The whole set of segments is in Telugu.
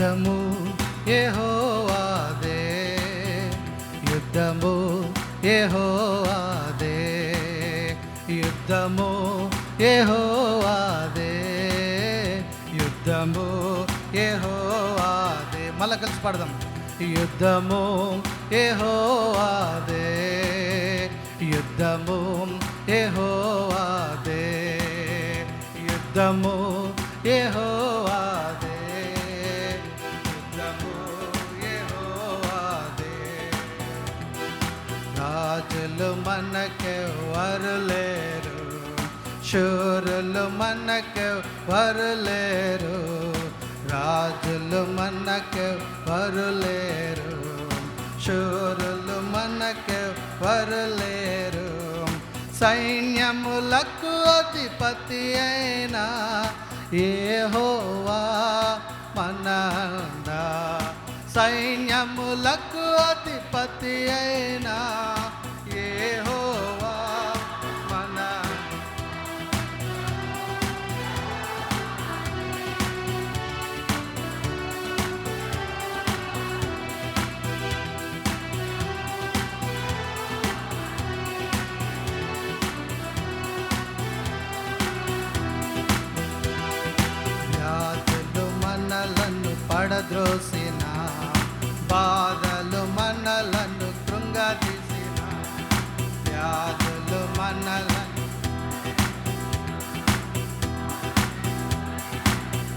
యుద్ధము యహోవాదే. యుద్ధము యహోవాదే. యుద్ధము యహోవాదే. యుద్ధము యహోవాదే. మళ్ళా కలిసి పాడదాం. యుద్ధము యహోవాదే. యుద్ధము ఎవరు లేరు. శూరులు మనకెవరు లేరు. రాజులు మనకెవరు లేరు. శూరులు మనకెవరు లేరు. సైన్యములకు అధిపతి అయినా ఏ హోవా మనందా. సైన్యములకు అధిపతి అయినా త్రోసిన బాధలు మనలను కృంగదీసిన వ్యాధులు మనలను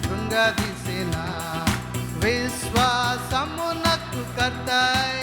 కృంగదీసిన. విశ్వాసమునకు కర్తయ్య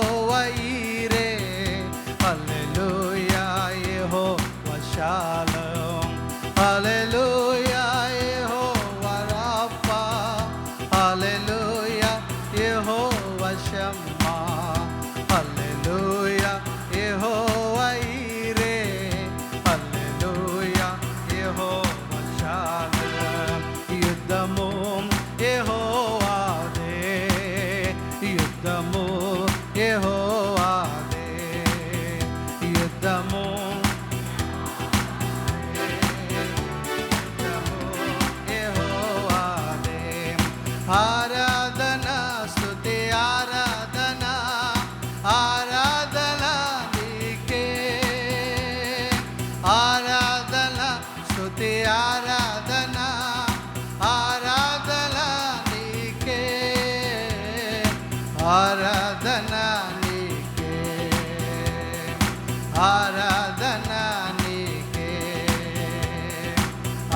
Yeah. errou.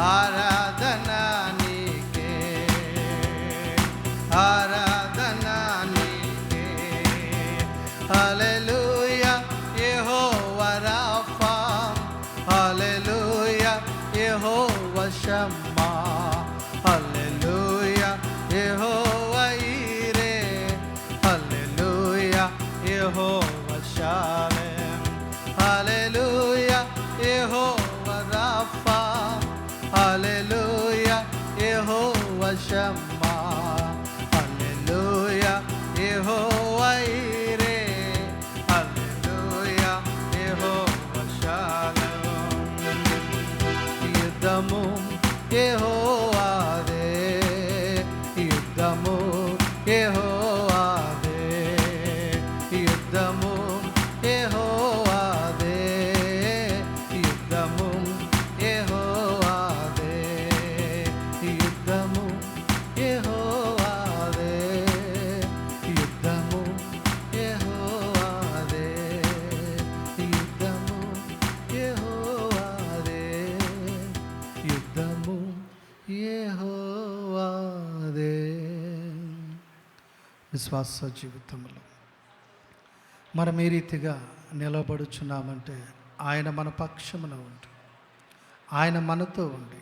Hara యుద్ధము ఏహోవాదే విశ్వాస జీవితంలో మనం ఏ రీతిగా నిలబడుచున్నామంటే ఆయన మన పక్షమున ఉండి ఆయన మనతో ఉండి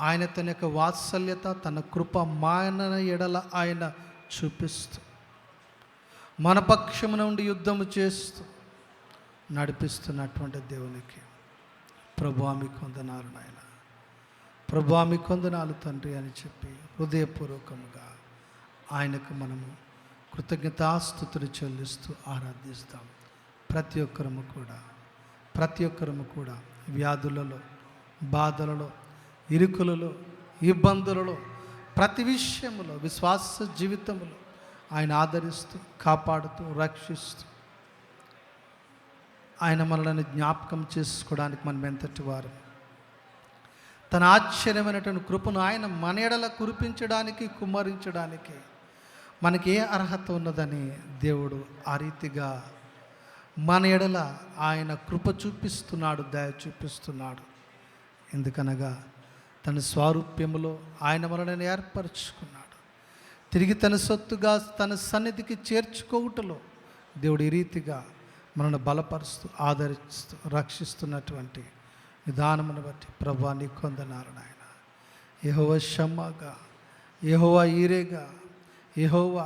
ఆయన తన యొక్క వాత్సల్యత తన కృప మాయన ఎడల ఆయన చూపిస్తూ మన పక్షమున ఉండి యుద్ధము చేస్తూ నడిపిస్తున్నటువంటి దేవునికి ప్రభు మీకు వందనాలు నాయన. ప్రభా మీ కొందనాలు తండ్రి అని చెప్పి హృదయపూర్వకముగా ఆయనకు మనము కృతజ్ఞతాస్థుతులు చెల్లిస్తూ ఆరాధిస్తాం. ప్రతి ఒక్కరము కూడా ప్రతి ఒక్కరము కూడా వ్యాధులలో బాధలలో ఇరుకులలో ఇబ్బందులలో ప్రతి విషయములో విశ్వాస జీవితంలో ఆయన ఆదరిస్తూ కాపాడుతూ రక్షిస్తూ ఆయన మనల్ని జ్ఞాపకం చేసుకోవడానికి మనం ఎంతటి వారు తన ఆశ్చర్యమైనటువంటి కృపను ఆయన మన ఎడల కురిపించడానికి కుమ్మరించడానికి మనకి ఏ అర్హత ఉన్నదని దేవుడు ఆ రీతిగా మన ఎడల ఆయన కృప చూపిస్తున్నాడు దయ చూపిస్తున్నాడు. ఎందుకనగా తన స్వారూప్యములో ఆయన మనలను ఏర్పరచుకున్నాడు. తిరిగి తన సొత్తుగా తన సన్నిధికి చేర్చుకోవటలో దేవుడు ఈ రీతిగా మనల్ని బలపరుస్తూ ఆదరిస్తూ రక్షిస్తున్నటువంటి విధానమును బట్టి. ప్రభా నీకు కొందనారు నాయన. యహోవ షమ్మగా యహోవ ఈరేగా యహోవ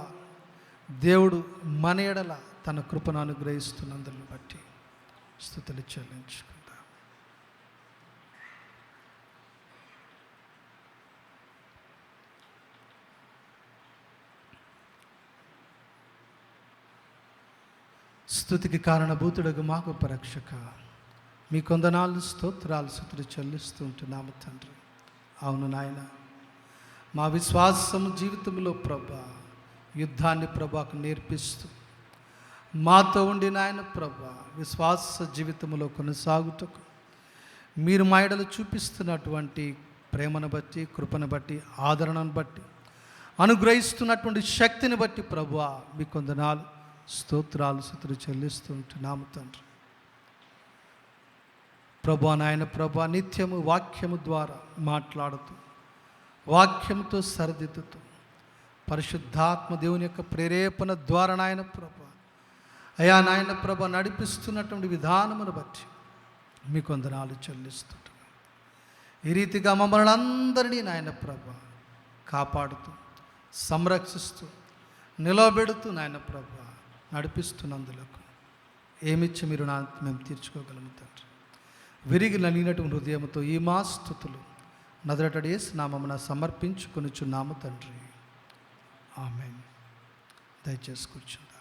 దేవుడు మన ఎడల తన కృపను అనుగ్రహిస్తున్నందును బట్టి స్థుతులు చెల్లించుకుంటాం స్థుతికి కారణభూతుడగు మాకు పరక్షక. మీ కొందనాలు స్తోత్రాలు స్థుతులు చెల్లిస్తూ ఉంటున్నాము తండ్రి. అవును నాయన. మా విశ్వాసము జీవితంలో ప్రభా యుద్ధాన్ని ప్రభాకు నేర్పిస్తూ మాతో ఉండి నాయన ప్రభా విశ్వాస జీవితంలో కొనసాగుటకు మీరు మా ఎడలు చూపిస్తున్నటువంటి ప్రేమను బట్టి కృపను బట్టి ఆదరణను బట్టి అనుగ్రహిస్తున్నటువంటి శక్తిని బట్టి ప్రభు మీ కొందనాలు స్తోత్రాలు స్థుతులు చెల్లిస్తూ ఉంటున్నాము తండ్రి. ప్రభు నాయన ప్రభు నిత్యము వాక్యము ద్వారా మాట్లాడుతూ వాక్యముతో సరిదిద్దుతూ పరిశుద్ధాత్మ దేవుని యొక్క ప్రేరేపణ ద్వారా నాయన ప్రభ అయా నాయన ప్రభ నడిపిస్తున్నటువంటి విధానమును బట్టి మీ కొందనాలు చెల్లిస్తుంటున్నాం. ఈ రీతిగా మమ్మల్ని అందరినీ నాయన ప్రభ కాపాడుతూ సంరక్షిస్తూ నిలబెడుతూ నాయన ప్రభ నడిపిస్తున్నందులకు ఏమిచ్చి మీరు నా మేము తీర్చుకోగలము తండ్రి? విరిగి నలిగినటువంటి హృదయంతో ఈ మా స్థుతులు నదరటడేసి నామమున సమర్పించుకొనిచున్నాము తండ్రి. ఆమె దయచేసి కూర్చుందాం